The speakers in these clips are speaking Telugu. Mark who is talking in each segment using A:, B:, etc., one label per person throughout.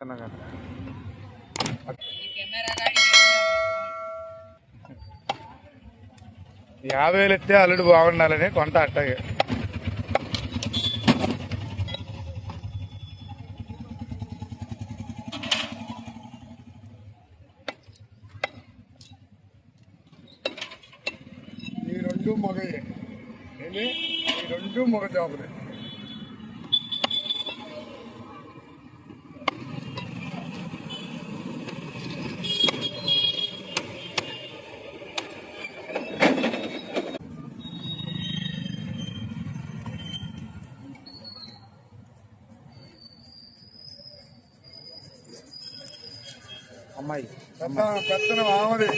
A: అనగా.
B: ఈ కెమెరా గాడి
A: యాభై వేలు ఎత్తే అల్లుడు బాగుండాలని కొంట అట్టగే
C: ఈ రెండు మగయే ఏంటి ఈ రెండు మగ జాబులే
A: అమ్మాయి.
C: పెత్తనం పెత్తనం ఆమెది.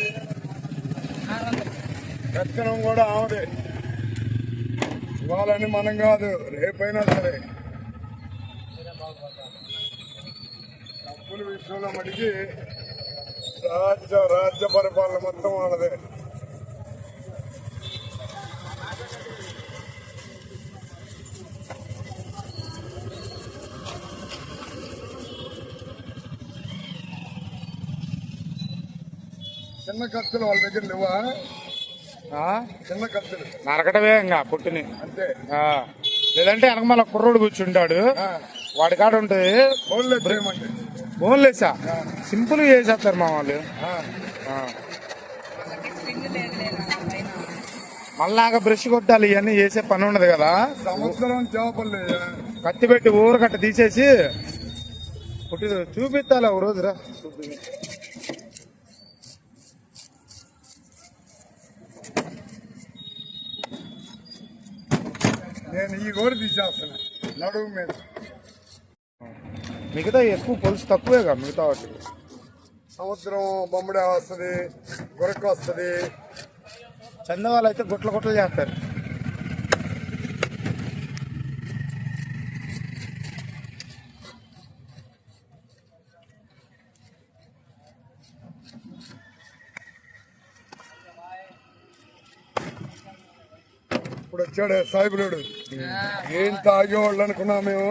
C: పెత్తనం కూడా ఆమెదే. ఇవ్వాలని మనం కాదు రేపైనా సరే. డబ్బుల విషయంలో మటుకి రాజ్య రాజ్య పరిపాలన మొత్తం వాళ్ళదే. చిన్న ఖర్చులు వాళ్ళ దగ్గర లేవా? చిన్న ఖర్చులు.
A: నరకటమే ఇంకా పుట్టిని.
C: అంతే.
A: లేదంటే వెనక మళ్ళీ కుర్రోడు కూర్చుంటాడు. వాడి కాడ ఉంటుంది. బోన్లేసా సింపుల్ చేసేస్తారు మా వాళ్ళు. మళ్ళాగా బ్రష్ కొట్టాలి ఇవన్నీ చేసే పని ఉండదు కదా.
C: సంవత్సరం చేపలు
A: కత్తి పెట్టి ఊరు కట్ట తీసేసి పుట్టి చూపిస్తాలే ఒక రోజు రా
C: నేను ఈ గోరు తీసేస్తున్నా నడుము మీద.
A: మిగతా ఎక్కువ పొలుసు తక్కువేగా మిగతా వాటి
C: సంవత్సరం బొమ్మడే వస్తుంది గురక వస్తుంది.
A: చందవాళ్ళు అయితే గుట్ల గుట్టలు చేస్తారు.
C: ఇప్పుడు వచ్చాడు సాయిబులుడు. ఏం తాగేవాళ్ళు అనుకున్నాం మేము?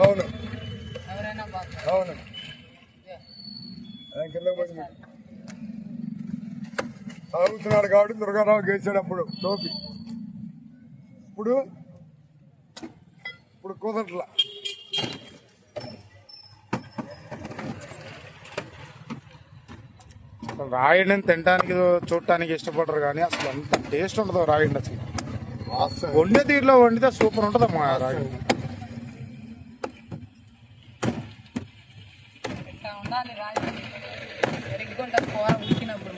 C: అవును. అవును. ఆయన కిందకు పోయి తాగుతున్నాడు కాబట్టి దుర్గారావు గేసాడు అప్పుడు టోపీ. ఇప్పుడు ఇప్పుడు కుదరట్లా.
A: అసలు రాయిని తినడానికి చూడటానికి ఇష్టపడరు కానీ అసలు అంత టేస్ట్ ఉండదు రాయండి అసలు. వండే తీరులో వండితే సూపర్ ఉంటుంది అమ్మా రాయి
B: ఉండాలి కూర ఉడికినప్పుడు